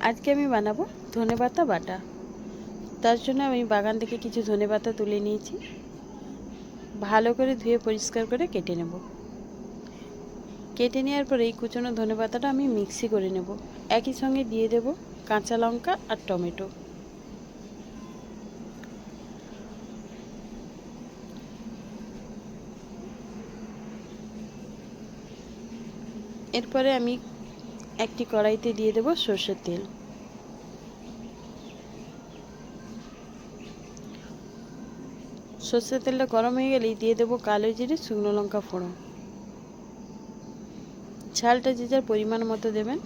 আজকে আমি বানাবো ধনেপাতা বাটা। তার জন্য আমি বাগান থেকে কিছু ধনেপাতা তুলে নিয়েছি। ভালো করে ধুয়ে পরিষ্কার করে কেটে নেব। কেটে নেওয়ার পরে এই কুচনো ধনেপাতাটা আমি মিক্সি করে নেব। একই সঙ্গে দিয়ে দেব কাঁচা লঙ্কা আর টমেটো। এরপরে আমি একটি কড়াইতে দিয়ে দেব সর্ষের তেল। সর্ষের তেলটা গরম হয়ে গেলেই দিয়ে দেবো কালো জিরে, শুকনো লঙ্কা ফোড়ন। ঝালটা যে যার পরিমাণ মতো দেবেন।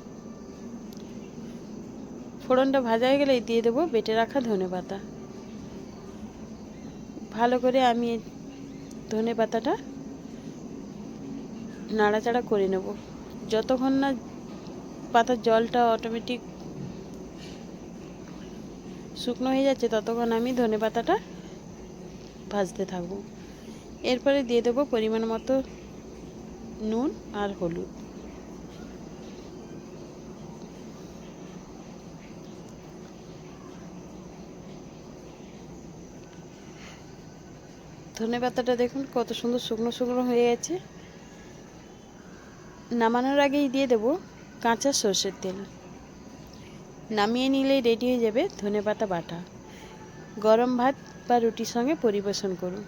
ফোড়নটা ভাজা হয়ে গেলেই দিয়ে দেবো বেটে রাখা ধনে পাতা। ভালো করে আমি ধনে পাতাটা নাড়াচাড়া করে নেব। যতক্ষণ না পাতার জলটা অটোমেটিক শুকনো হয়ে যাচ্ছে, ততক্ষণ আমি ধনে পাতাটা ভাজতে থাকব। এরপরে দিয়ে দেবো পরিমাণ মতো নুন আর হলুদ। ধনে পাতাটা দেখুন কত সুন্দর শুকনো শুকনো হয়ে গেছে। নামানোর আগেই দিয়ে দেব কাঁচা সর্ষের তেল। নামিয়ে নিলেই রেডি হয়ে যাবে ধনেপাতা বাটা। গরম ভাত বা রুটির সঙ্গে পরিবেশন করুন।